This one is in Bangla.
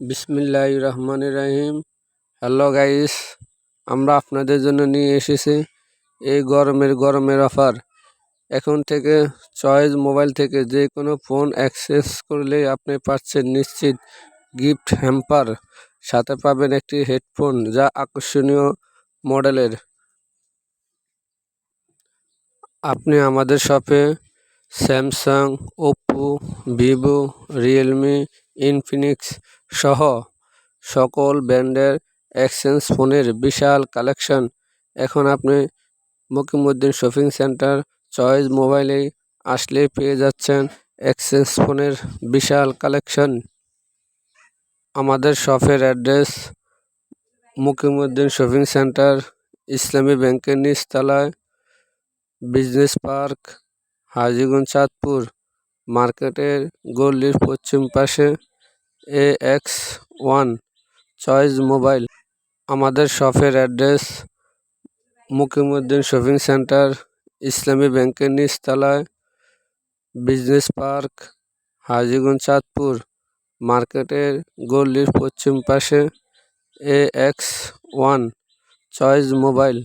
বিসমিল্লাহ রহমান রাহিম হ্যালো গাইস, আমরা আপনাদের জন্য নিয়ে এসেছি এই গরমের গরমের অফার। এখন থেকে চয়েস মোবাইল থেকে যে কোনো ফোন অ্যাক্সেস করলেই আপনি পাচ্ছেন নিশ্চিত গিফট হ্যাম্পার। সাথে পাবেন একটি হেডফোন যা আকর্ষণীয় মডেলের। আপনি আমাদের শপে Samsung Oppo Vivo, Realme, Infinix সহ সকল ব্র্যান্ডের এক্সচেঞ্জ ফোনের বিশাল কালেকশন। এখন আপনি মকিমুদ্দিন শপিং সেন্টার চয়েস মোবাইলেই আসলে পেয়ে যাচ্ছেন এক্সচেঞ্জ ফোনের বিশাল কালেকশন। আমাদের শপের অ্যাড্রেস মুকিমুদ্দিন শপিং সেন্টার, ইসলামী ব্যাংকের নিচতলায়, বিজনেস পার্ক, হাজিগঞ্জ চাঁদপুর, মার্কেটের গল্লির পশ্চিম পাশে। A X one choice mobile আমাদের শপের অ্যাড্রেস মুকিমুদ্দিন শপিং সেন্টার, ইসলামী ব্যাংকের নিচতলায়, বিজনেস পার্ক, হাজিগঞ্জ চাঁদপুর। মার্কেটের গল্লির পশ্চিম পাশে A X one choice mobile